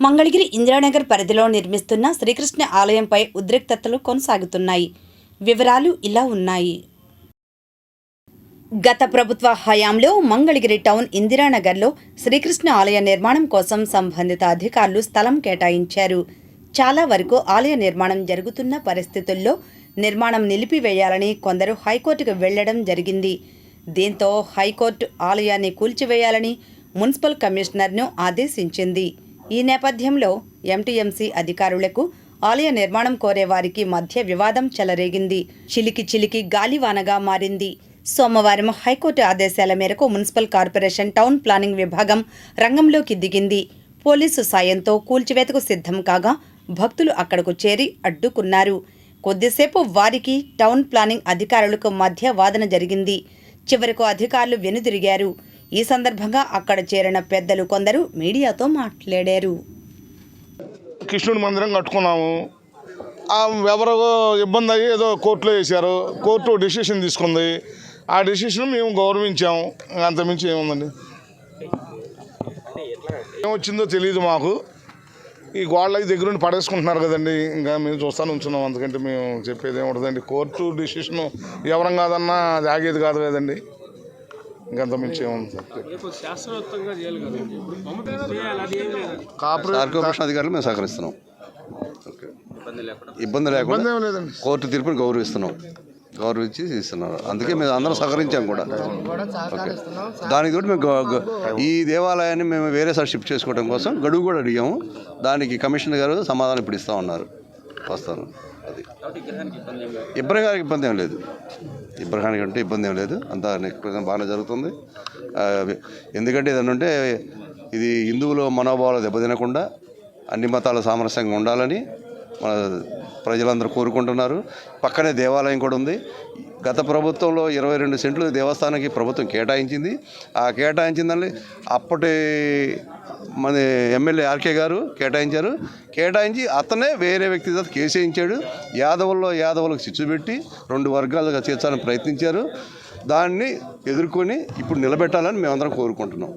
మంగళగిరి ఇందిరానగర్ పరిధిలో నిర్మిస్తున్న శ్రీకృష్ణ ఆలయంపై ఉద్రిక్తతలు కొనసాగుతున్నాయి. వివరాలు ఇలా ఉన్నాయి. గత ప్రభుత్వ హయాంలో మంగళగిరి టౌన్ ఇందిరానగర్లో శ్రీకృష్ణ ఆలయ నిర్మాణం కోసం సంబంధిత అధికారులు స్థలం కేటాయించారు. చాలా వరకు ఆలయ నిర్మాణం జరుగుతున్న పరిస్థితుల్లో నిర్మాణం నిలిపివేయాలని కొందరు హైకోర్టుకు వెళ్ళడం జరిగింది. దీంతో హైకోర్టు ఆలయాన్ని కూల్చివేయాలని మున్సిపల్ కమిషనర్ను ఆదేశించింది. ఈ నేపథ్యంలో ఎంటీఎంసీ అధికారులకు ఆలయ నిర్మాణం కోరే వారికి మధ్య వివాదం చెలరేగింది. చిలికి చిలికి గాలివానగా మారింది. సోమవారం హైకోర్టు ఆదేశాల మేరకు మున్సిపల్ కార్పొరేషన్ టౌన్ ప్లానింగ్ విభాగం రంగంలోకి దిగింది. పోలీసు సాయంతో కూల్చివేతకు సిద్ధం కాగా భక్తులు అక్కడకు చేరి అడ్డుకున్నారు. కొద్దిసేపు వారికి టౌన్ ప్లానింగ్ అధికారులకు మధ్య వాదన జరిగింది. చివరకు అధికారులు వెనుదిరిగారు. ఈ సందర్భంగా అక్కడ చేరిన పెద్దలు కొందరు మీడియాతో మాట్లాడారు. కృష్ణుడి మందిరం కట్టుకున్నాము. ఎవరో ఇబ్బంది అయ్యి ఏదో కోర్టులో వేశారు కోర్టు డెసిషన్ తీసుకుంది. ఆ డెసిషన్ మేము గౌరవించాము. అంతమించి ఏముందండి? ఏమొచ్చిందో తెలియదు మాకు. ఈ గోడలకి దగ్గరుండి పడేసుకుంటున్నారు కదండి. ఇంకా మేము చూస్తాను ఉంచున్నాం. అందుకంటే మేము చెప్పేది ఉండదండి. కోర్టు డెసిషన్ ఎవరం కాదన్నా అది ఆగేది కాదు కదండి. ఇంకంత మించి కార్పొరేషన్ అధికారులు మేము సహకరిస్తున్నాం. ఓకే. ఇబ్బంది ఇబ్బంది లేకుండా కోర్టు తీర్పుని గౌరవిస్తున్నాం. గౌరవించి ఇస్తున్నారు. అందుకే మేము అందరం సహకరించాం కూడా. ఓకే. దానికి తోటి మేము ఈ దేవాలయాన్ని మేము వేరే సార్ షిఫ్ట్ చేసుకోవడం కోసం గడువు కూడా అడిగాము. దానికి కమిషనర్ గారు సమాధానం ఇప్పుడు ఇస్తా ఉన్నారు. వస్తాను అది. ఇబ్రహం గారికి ఇబ్బంది ఏం లేదు. ఇబ్రహానికి అంటే ఇబ్బంది ఏం లేదు. అంతా నిష్కృతం బాగానే జరుగుతుంది. ఎందుకంటే ఏదన్నా ఉంటే ఇది హిందువుల మనోభావాలు దెబ్బతినకుండా అన్ని మతాల సామరస్యంగా ఉండాలని మన ప్రజలందరూ కోరుకుంటున్నారు. పక్కనే దేవాలయం కూడా ఉంది. గత ప్రభుత్వంలో ఇరవై రెండు సెంట్లు దేవస్థానానికి ప్రభుత్వం కేటాయించింది. ఆ కేటాయించిందని అప్పటి మన ఎమ్మెల్యే ఆర్కే గారు కేటాయించారు. కేటాయించి అతనే వేరే వ్యక్తి తర్వాత కేసేయించాడు యాదవుల్లో యాదవులకు చిచ్చు పెట్టి రెండు వర్గాలుగా చేర్చాలని ప్రయత్నించారు. దాన్ని ఎదుర్కొని ఇప్పుడు నిలబెట్టాలని మేమందరం కోరుకుంటున్నాం.